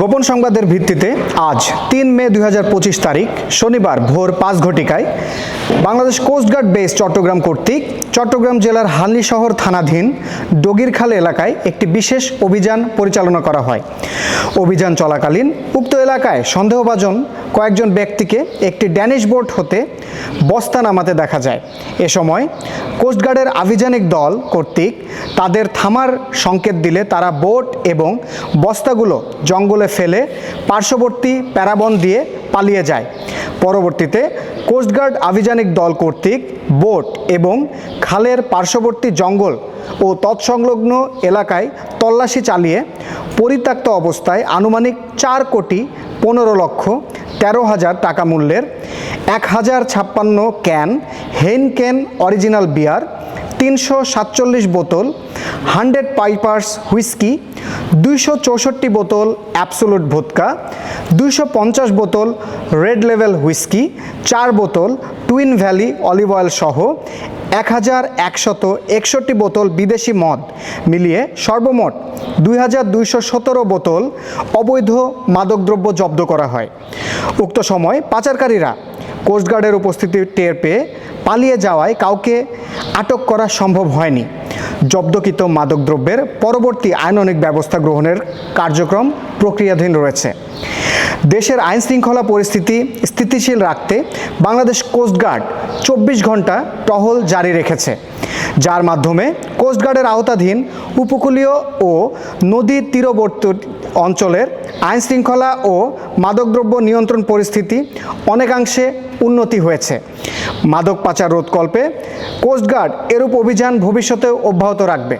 গোপন সংবাদের ভিত্তিতে আজ তিন মে দু হাজার পঁচিশ তারিখ, শনিবার ভোর পাঁচ ঘটিকায় Bangladesh coast guard base Chattogram কর্তৃক চট্টগ্রাম জেলার হানলি শহর থানাধীন ডগিরখাল এলাকায় একটি বিশেষ অভিযান পরিচালনা করা হয়। অভিযান চলাকালীন উক্ত এলাকায় সন্দেহভাজন কয়েকজন ব্যক্তিকে একটি ড্যানিশ বোট হতে বস্তা নামাতে দেখা যায়। এ সময় কোস্টগার্ডের আভিযানিক দল কর্তৃক তাদের থামার সংকেত দিলে তারা বোট এবং বস্তাগুলো জঙ্গলে ফেলে পার্শ্ববর্তী প্যারাবন দিয়ে পালিয়ে যায়। পরবর্তীতে কোস্টগার্ড আভিযানিক দল কর্তৃক বোট এবং খালের পার্শ্ববর্তী জঙ্গল ও তৎসংলগ্ন এলাকায় তল্লাশি চালিয়ে পরিত্যক্ত অবস্থায় আনুমানিক চার কোটি পনেরো লক্ষ তেরো হাজার টাকা মূল্যের এক হাজার ছাপ্পান্ন ক্যান হেন ক্যান অরিজিনাল বিয়ার তিনশো সাতচল্লিশ বোতল, হান্ড্রেড পাইপার্স হুইস্কি, দুইশো চৌষট্টি বোতল অ্যাবসোলুট ভোদকা দুইশো পঞ্চাশ বোতল রেড লেভেল হুইস্কি, চার বোতল টুইন ভ্যালি অলিভ অয়েল সহ এক হাজার একশত একষট্টি বোতল বিদেশি মদ। মিলিয়ে সর্বমোট দুই হাজার দুইশো সতেরো বোতল অবৈধ মাদকদ্রব্য জব্দ করা হয়। উক্ত সময় পাচারকারীরা কোস্টগার্ডের উপস্থিতি টের পেয়ে পালিয়ে যাওয়ায় কাউকে আটক করা সম্ভব হয়নি। জব্দকৃত মাদকদ্রব্যের পরবর্তী আইনানিক ব্যবস্থা গ্রহণের কার্যক্রম প্রক্রিয়াধীন রয়েছে। দেশের আইন শৃঙ্খলা পরিস্থিতি স্থিতিশীল রাখতে বাংলাদেশ কোস্টগার্ড চব্বিশ ঘণ্টা টহল জারি রেখেছে। যার মাধ্যমে কোস্টগার্ডের আওতাধীন উপকূলীয় ও নদী তীরবর্তী অঞ্চলের আইন শৃঙ্খলা ও মাদকদ্রব্য নিয়ন্ত্রণ পরিস্থিতি অনেকাংশে উন্নতি হয়েছে। মাদক পাচার রোধকল্পে কোস্টগার্ড এরূপ অভিযান ভবিষ্যতে অব্যাহত রাখবে।